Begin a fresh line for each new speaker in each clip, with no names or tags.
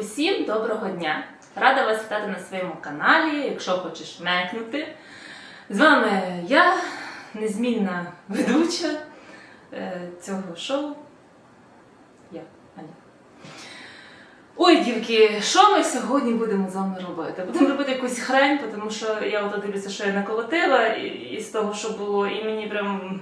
Усім доброго дня! Рада вас вітати на своєму каналі, якщо хочеш мекнути. З вами я, незмінна ведуча е, цього шоу. Я, Аня. Ой, дівки, що ми сьогодні будемо з вами робити? Будемо робити якусь хрень, тому що я от дивлюся, що я наколотила і, і з того, що було, і мені прям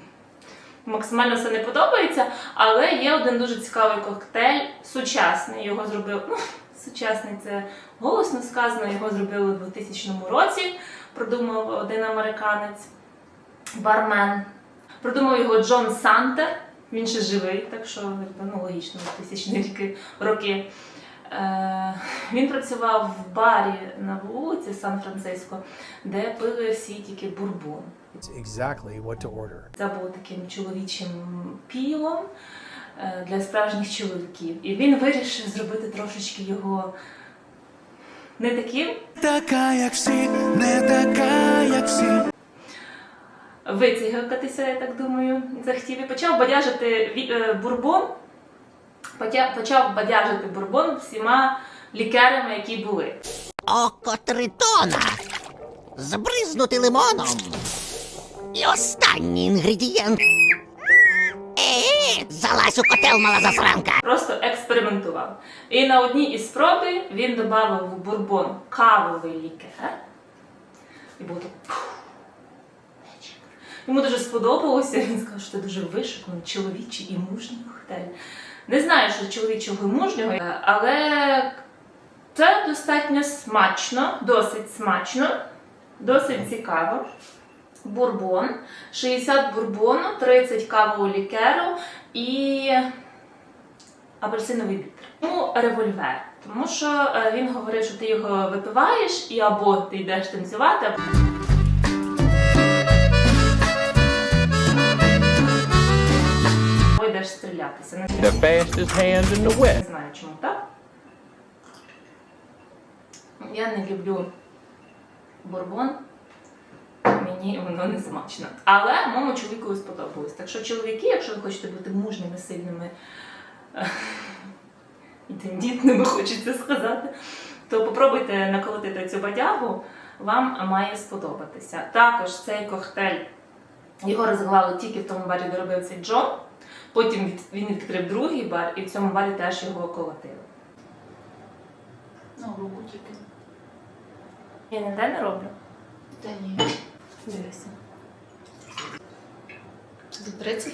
максимально все не подобається. Але є один дуже цікавий коктейль, сучасний. Його зробив. Ну, сучасний це голосно сказано, його зробили у 2000 році. Продумав один американець, бармен. Продумав його Джон Сантер. Він ще живий, так що ну, логічно, тисячні ріки роки. Е, він працював в барі на вулиці Сан-Франциско, де пили всі тільки бурбон.
It's exactly.
Це було таким чоловічим пілом для справжніх чоловіків. І він вирішив зробити трошечки його не таким
Така, як всі, не така, як всі.
вицігакатися, я так думаю, захотів і почав бадяжити е, бурбон. Почав бадяжити бурбон всіма лікерами, які були.
Око тритона. Збризнути лимоном. І останній інгредієнт. Е, залазь у котел, мала засранка.
Просто експериментував. І на одній із спроби він додав в бурбон кавовий лікер. І було так. «Фух. Йому дуже сподобалося. Він сказав, що це дуже вишуканий, чоловічий і мужній коктейль. Не знаю, що чоловічого і мужнього, е, але це достатньо смачно, досить смачно, досить цікаво. Бурбон, 60 бурбону, 30 кавового лікеру і апельсиновий бітер. Тому револьвер. Тому що е, він говорив, що ти його випиваєш, і або ти йдеш танцювати, або йдеш стрілятися. Не
The fastest hand in the West.
не знаю чому так. Я не люблю бурбон. Мені воно не смачно. Але моєму чоловікові сподобалось. Так що, чоловіки, якщо ви хочете бути мужніми, сильними е, і тендітними, хочеться сказати, то попробуйте наколотити цю бадягу, вам має сподобатися. Також цей коктейль його розвивали тільки в тому барі, де робив цей Джон. Потім він відкрив другий бар, і в цьому барі теж його колотили.
Ну, руку тільки.
Я ніде не роблю.
Та ні.
Дивися.
За 30?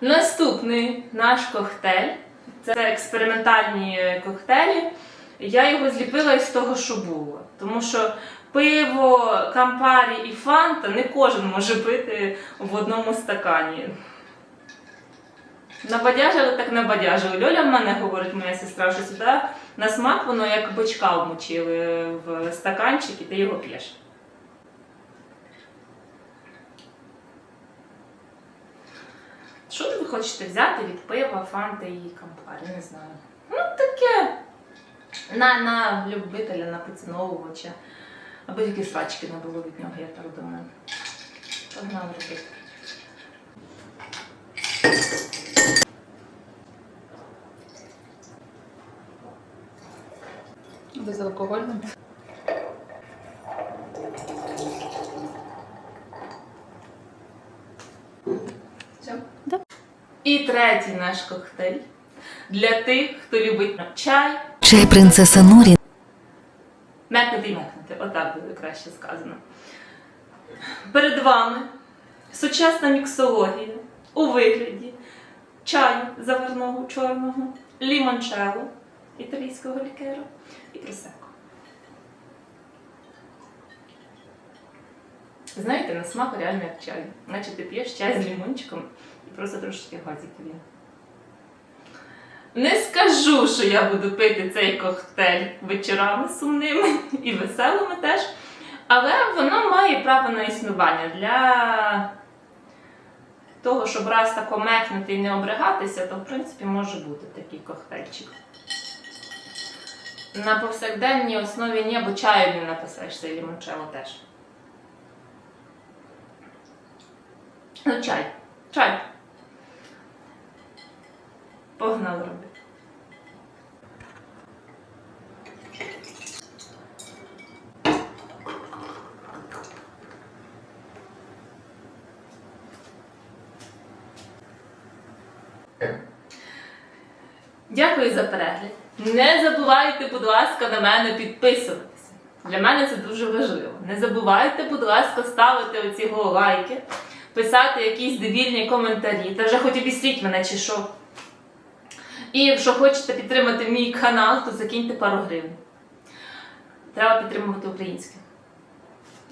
Наступний наш коктейль це експериментальні коктейлі. Я його зліпила із того, що було. Тому що пиво, кампарі і фанта не кожен може пити в одному стакані. Набадяжили, так набадяжили. Льоля в мене говорить, моя сестра, що сюди на смак воно як бичка вмочили в стаканчик і ти його п'єш. Що ви хочете взяти від пива, фанти і кампарі? Не знаю. Ну, таке. На, на любителя, на поціновувача. Аби тільки срачки не було від нього, я так думаю. Погнали робити.
Безалкогольним. Все?
І третій наш коктейль для тих, хто любить чай,
Чай принцеса Нурі
мекнути і мекнути. Отак буде краще сказано. Перед вами сучасна міксологія у вигляді чаю заварного чорного, лімончелло італійського лікеру і просеко. Знаєте, на смак реально як чай. Наче ти п'єш чай з лімончиком і просто трошечки газиків є. Не скажу, що я буду пити цей коктейль вечорами сумними і веселими теж. Але воно має право на існування для того, щоб раз тако мекнути і не обригатися, то в принципі може бути такий коктейльчик. На повсякденній основі ні, бо чаю не написаєш цей лімончелло теж. Ну, чай. Чай. Погнали робити. Дякую за перегляд. Не забувайте, будь ласка, на мене підписуватися. Для мене це дуже важливо. Не забувайте, будь ласка, ставити оці лайки, писати якісь дебільні коментарі, та вже хоч обісліть мене чи що. І якщо хочете підтримати мій канал, то закиньте пару гривень. Треба підтримувати українське.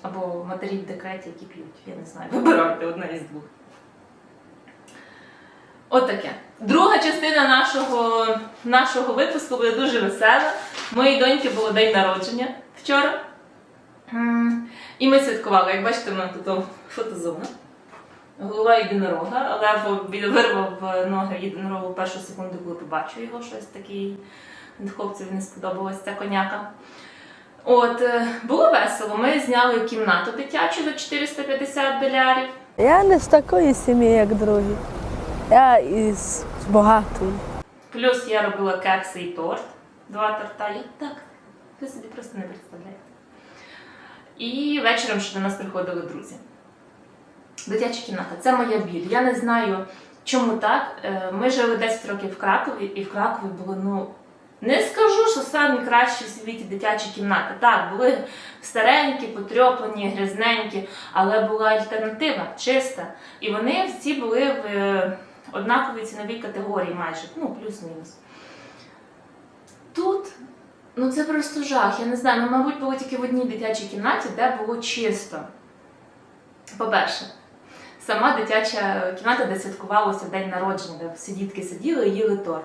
Або матері в декреті, які п'ють. Я не знаю, вибирайте одне із двох. Отаке. Друга частина нашого, нашого випуску буде дуже весела. Моїй доньки було день народження вчора. І ми святкували. Як бачите, в мене тут фотозона. Голова єдинорога, але вирвав ноги єдинорогу першу секунду, коли побачив його щось такий. Хлопцеві не сподобалась ця коняка. От, е, було весело. Ми зняли кімнату дитячу за 450 долярів.
Я не з такої сім'ї, як другі. Я із багатої.
Плюс я робила кекси і торт. Два торта. Я так. Ви собі просто не представляєте. І вечором ще до нас приходили друзі. Дитяча кімната це моя біль. Я не знаю, чому так. Е, Ми жили 10 років в Кракові, і в Кракові було, ну. Не скажу, що самі кращі в світі дитячі кімнати. Так, були старенькі, потрьопані, грязненькі, але була альтернатива, чиста. І вони всі були в однаковій ціновій категорії майже, ну, плюс-мінус. Тут, ну це просто жах. Я не знаю, ну, мабуть, було тільки в одній дитячій кімнаті, де було чисто. По-перше, сама дитяча кімната, де святкувалося день народження, де всі дітки сиділи і їли торт.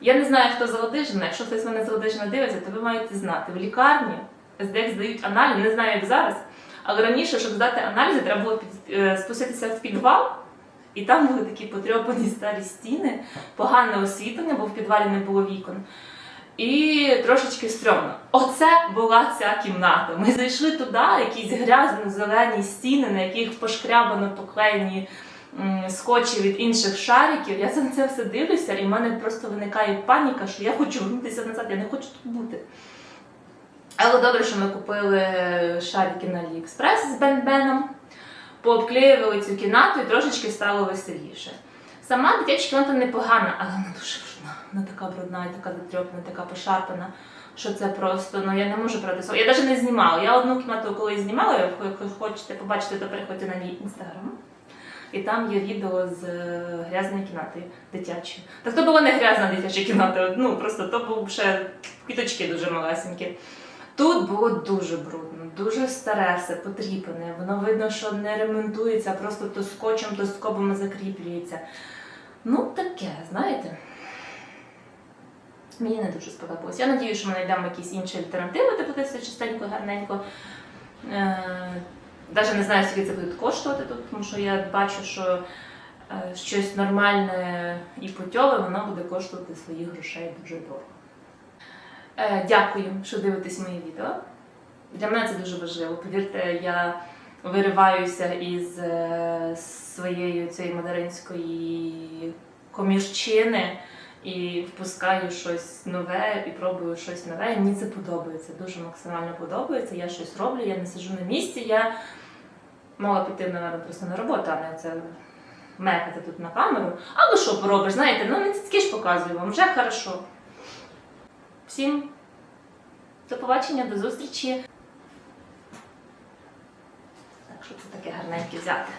Я не знаю, хто з. Якщо хтось мене з дивиться, то ви маєте знати. В лікарні СДЕК здають аналізи, не знаю, як зараз. Але раніше, щоб здати аналізи, треба було е, спуститися в підвал, і там були такі потрьопані старі стіни, погане освітлення, бо в підвалі не було вікон. І трошечки стрьомно. Оце була ця кімната. Ми зайшли туди, якісь грязно-зелені стіни, на яких пошкрябано поклеєні скотчі від інших шариків. Я на це все дивлюся, і в мене просто виникає паніка, що я хочу вернутися назад, я не хочу тут бути. Але добре, що ми купили шарики на AliExpress з Бен-Беном, пообклеювали цю кімнату і трошечки стало веселіше. Сама дитяча кімната непогана, але вона дуже брудна. Вона така брудна, і така затрьопана, така пошарпана, що це просто, ну я не можу брати слово. Я навіть не знімала. Я одну кімнату коли знімала, якщо хочете побачити, то переходьте на мій інстаграм. І там є відео з е, грязною кімнатою дитячою. Так то була не грязна дитяча кімната, ну просто то був ще квіточки дуже малесенькі. Тут було дуже брудно, дуже старе все, потріпане. Воно видно, що не ремонтується, просто то скотчем, то скобами закріплюється. Ну, таке, знаєте. Мені не дуже сподобалось. Я надію, що ми знайдемо якісь інші альтернативи, те все чистенько, гарненько. Е, Навіть не знаю, скільки це буде коштувати тут, тому що я бачу, що е, щось нормальне і путьове, воно буде коштувати своїх грошей дуже дорого. Е, Дякую, що дивитесь мої відео. Для мене це дуже важливо. Повірте, я вириваюся із е, своєї цієї материнської комірчини і впускаю щось нове і пробую щось нове. І мені це подобається, дуже максимально подобається. Я щось роблю, я не сиджу на місці. Я мала піти, мабуть, просто на роботу, а не це мекати тут на камеру. Але що поробиш? Знаєте, ну не цицьки ж показую вам, вже хорошо. Всім до побачення, до зустрічі. Так, що це таке гарненьке взяти?